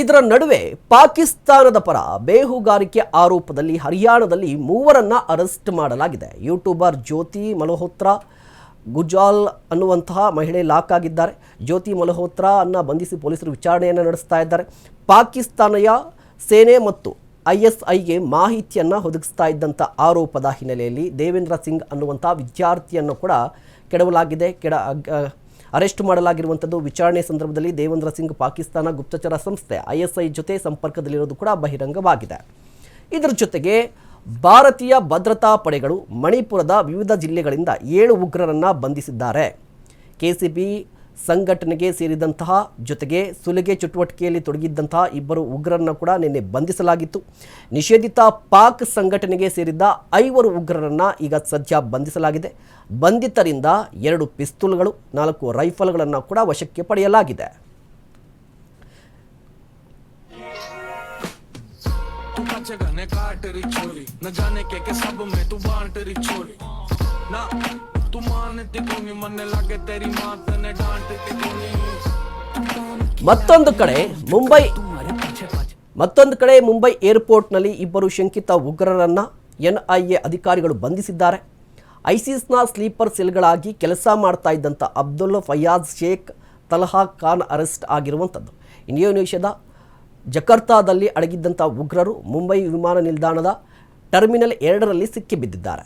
ಇದರ ನಡುವೆ ಪಾಕಿಸ್ತಾನದ ಪರ ಬೇಹುಗಾರಿಕೆ ಆರೋಪದಲ್ಲಿ ಹರಿಯಾಣದಲ್ಲಿ ಮೂವರನ್ನ ಅರೆಸ್ಟ್ ಮಾಡಲಾಗಿದೆ. ಯೂಟ್ಯೂಬರ್ ಜ್ಯೋತಿ ಮಲ್ಹೋತ್ರಾ ಗುಜಾಲ್ ಅನ್ನುವಂತಹ ಮಹಿಳೆ ಲಾಕ್ ಆಗಿದ್ದಾರೆ. ಜ್ಯೋತಿ ಮಲ್ಹೋತ್ರಾ ಅನ್ನ ಬಂಧಿಸಿ ಪೊಲೀಸರು ವಿಚಾರಣೆಯನ್ನು ನಡೆಸ್ತಾ ಇದ್ದಾರೆ. ಪಾಕಿಸ್ತಾನಯ ಸೇನೆ ಮತ್ತು ಐ ಎಸ್ ಐಗೆ ಮಾಹಿತಿಯನ್ನು ಒದಗಿಸ್ತಾ ಇದ್ದಂಥ ಆರೋಪದ ಹಿನ್ನೆಲೆಯಲ್ಲಿ ದೇವೇಂದ್ರ ಸಿಂಗ್ ಅನ್ನುವಂಥ ವಿದ್ಯಾರ್ಥಿಯನ್ನು ಕೂಡ ಕೆಡವಲಾಗಿದೆ. ಕೆಡ ಅರೆಸ್ಟ್ ಮಾಡಲಾಗಿರುವಂಥದ್ದು ವಿಚಾರಣೆ ಸಂದರ್ಭದಲ್ಲಿ ದೇವೇಂದ್ರ ಸಿಂಗ್ ಪಾಕಿಸ್ತಾನ ಗುಪ್ತಚರ ಸಂಸ್ಥೆ ಐಎಸ್ಐ ಜೊತೆ ಸಂಪರ್ಕದಲ್ಲಿರೋದು ಕೂಡ ಬಹಿರಂಗವಾಗಿದೆ. ಇದರ ಜೊತೆಗೆ ಭಾರತೀಯ ಭದ್ರತಾ ಪಡೆಗಳು ಮಣಿಪುರದ ವಿವಿಧ ಜಿಲ್ಲೆಗಳಿಂದ ಏಳು ಉಗ್ರರನ್ನು ಬಂಧಿಸಿದ್ದಾರೆ. ಕೆಸಿಬಿ ಸಂಘಟನೆಗೆ ಸೇರಿದಂತಹ ಜೊತೆಗೆ ಸುಲಿಗೆ ಚಟುವಟಿಕೆಯಲ್ಲಿ ತೊಡಗಿದ್ದಂತಹ ಇಬ್ಬರು ಉಗ್ರರನ್ನು ಕೂಡ ನಿನ್ನೆ ಬಂಧಿಸಲಾಗಿತ್ತು. ನಿಷೇಧಿತ ಪಾಕ್ ಸಂಘಟನೆಗೆ ಸೇರಿದ್ದ ಐವರು ಉಗ್ರರನ್ನು ಈಗ ಸದ್ಯ ಬಂಧಿಸಲಾಗಿದೆ. ಬಂಧಿತರಿಂದ ಎರಡು ಪಿಸ್ತೂಲ್ಗಳು, ನಾಲ್ಕು ರೈಫಲ್ಗಳನ್ನು ಕೂಡ ವಶಕ್ಕೆ ಪಡೆಯಲಾಗಿದೆ. गने काट री छोरी न जाने के के सब में तू बांट री छोरी ना तू मानती कोनी मन लगे तेरी माँ तने डांटती कोनी ಮತ್ತೊಂದು ಕಡೆ ಮುಂಬೈ ಮತ್ತೊಂದು ಕಡೆ ಮುಂಬೈ ಏರ್ಪೋರ್ಟ್ನಲ್ಲಿ ಇಬ್ಬರು ಶಂಕಿತ ಉಗ್ರರನ್ನ ಎನ್ಐಎ ಅಧಿಕಾರಿಗಳು ಬಂಧಿಸಿದ್ದಾರೆ ಐಸಿಸ್ನ ಸ್ಲೀಪರ್ ಸೆಲ್ಗಳಾಗಿ ಕೆಲಸ ಮಾಡ್ತಾ ಇದ್ದಂಥ ಅಬ್ದುಲ್ ಫಯಾಜ್ ಶೇಖ್ ತಲಹಾ ಖಾನ್ ಅರೆಸ್ಟ್ ಆಗಿರುವಂಥದ್ದು ಇಂಡೋನೇಷ್ಯಾದ ಜಕರ್ತಾದಲ್ಲಿ ಅಡಗಿದ್ದಂಥ ಉಗ್ರರು ಮುಂಬೈ ವಿಮಾನ ನಿಲ್ದಾಣದ ಟರ್ಮಿನಲ್ ಎರಡರಲ್ಲಿ ಸಿಕ್ಕಿಬಿದ್ದಿದ್ದಾರೆ